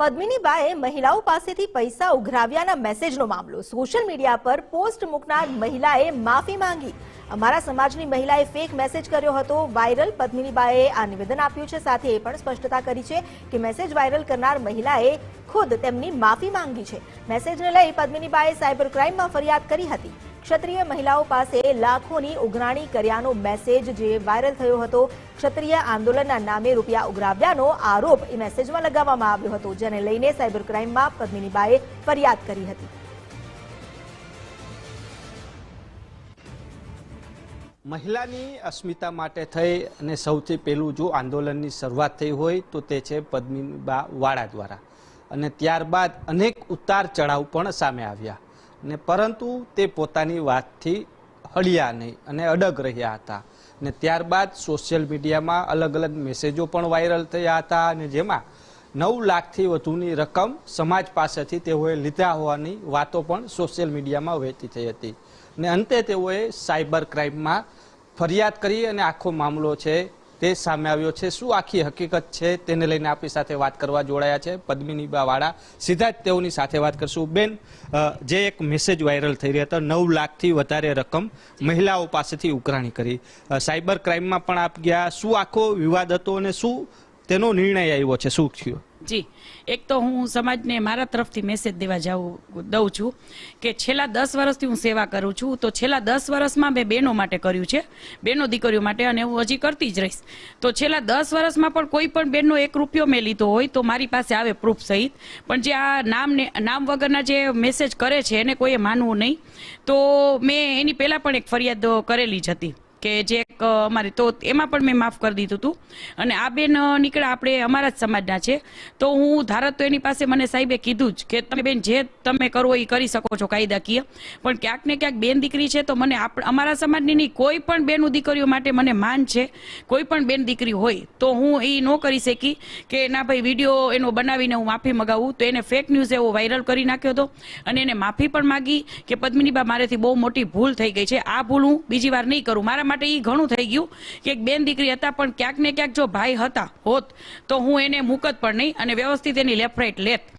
પદ્મિની બાએ મહિલાઓ પાસેથી પૈસા ઉઘરાવ્યાના મેસેજનો મામલો. સોશિયલ મીડિયા પર પોસ્ટ મૂકનાર મહિલાએ માફી માંગી. અમારા સમાજની મહિલાએ ફેક મેસેજ કર્યો હતો. વાયરલ પદ્મિનીબાએ આ નિવેદન આપ્યું છે. સાથે એ પણ સ્પષ્ટતા કરી છે કે મેસેજ વાયરલ કરનાર મહિલાએ ખુદ તેમની માફી માંગી છે. મેસેજને લઈ પદ્મિનીબાએ સાયબર ક્રાઇમમાં ફરિયાદ કરી હતી. ક્ષત્રિય મહિલાઓ પાસે લાખોની ઉઘરાણી કર્યાનો મેસેજ જે વાયરલ થયો હતો. ક્ષત્રિય આંદોલનના નામે રૂપિયા ઉઘરાવ્યાનો આરોપ એ મેસેજમાં લગાવવામાં આવ્યો હતો, જેને લઈને સાયબર ક્રાઇમમાં પદ્મિનીબાએ ફરિયાદ કરી હતી. મહિલાની અસ્મિતા માટે થઈ અને સૌથી પહેલું જો આંદોલનની શરૂઆત થઈ હોય તો તે છે પદ્મિનીબા વાળા દ્વારા. અને ત્યારબાદ અનેક ઉતાર ચઢાવ પણ સામે આવ્યા. ને પરંતુ તે પોતાની વાતથી હળ્યા નહીં અને અડગ રહ્યા હતા. ને ત્યારબાદ સોશિયલ મીડિયામાં અલગ અલગ મેસેજો પણ વાયરલ થયા હતા અને જેમાં નવ લાખથી વધુની રકમ સમાજ પાસેથી તેઓએ લીધા હોવાની વાતો પણ સોશિયલ મીડિયામાં વહેતી થઈ હતી. ને અંતે તેઓએ સાયબર ક્રાઇમમાં ફરિયાદ કરી અને આખો મામલો છે તે સામે આવ્યો છે. શું આખી હકીકત છે? તેને લઈને આપણી સાથે વાત કરવા જોડાયા છે પદ્મિનીબા વાળા સીધા જ તેઓની સાથે વાત કરશું. બેન જે એક મેસેજ વાયરલ થઈ રહ્યા હતા, નવ લાખથી વધારે રકમ મહિલાઓ પાસેથી ઉઘરાણી કરી. સાયબર ક્રાઇમમાં પણ આપ ગયા. શું આખો વિવાદ હતો અને શું તેનો નિર્ણય આવ્યો છે, શું થયું? જી, એક તો હું સમાજને મારા તરફથી મેસેજ દેવા જાઉં, દઉં છું કે છેલ્લા દસ વર્ષથી હું સેવા કરું છું. તો છેલ્લા દસ વર્ષમાં મેં બહેનો માટે કર્યું છે બહેનો દીકરીઓ માટે અને હું હજી કરતી જ રહીશ. તો છેલ્લા દસ વર્ષમાં પણ કોઈ પણ બેનનો એક રૂપિયો મેં લીધો હોય તો મારી પાસે આવે પ્રૂફ સહિત. પણ જે આ નામને, નામ વગરના જે મેસેજ કરે છે એને કોઈએ માનવું નહીં. તો મેં એની પહેલાં પણ એક ફરિયાદ કરેલી જ હતી. કે જે અમારે તો એમાં પણ મેં માફ કરી દીધું હતું અને આ બેન નીકળ્યા આપણે અમારા જ સમાજના છે. તો હું ધારત તો એની પાસે મને સાહેબે કીધું જ કે તમે બેન જે તમે કરો એ કરી શકો છો કાયદાકીય. પણ ક્યાંક ને ક્યાંક બેન દીકરી છે તો મને અમારા સમાજની નહીં, કોઈ પણ બેન દીકરીઓ માટે મને માન છે. કોઈ પણ બેન દીકરી હોય તો હું એ ન કરી શકી કે ના ભાઈ વીડિયો એનો બનાવીને હું માફી મગાવું. તો એને ફેક ન્યૂઝ એવો વાયરલ કરી નાખ્યો હતો. અને એને માફી પણ માગી કે, પદ્મિનીબા, મારેથી બહુ મોટી ભૂલ થઈ ગઈ છે. આ ભૂલ હું બીજી વાર નહીં કરું. મારા માટે એ ઘણું થઈ ગયું કે એક બેન દીકરી હતા, પણ ક્યાંક ને ક્યાંક જો ભાઈ હતા હોત, તો હું એને મૂકત પણ નહીં અને વ્યવસ્થિત એની લેફ્ટ રાઈટ લેત.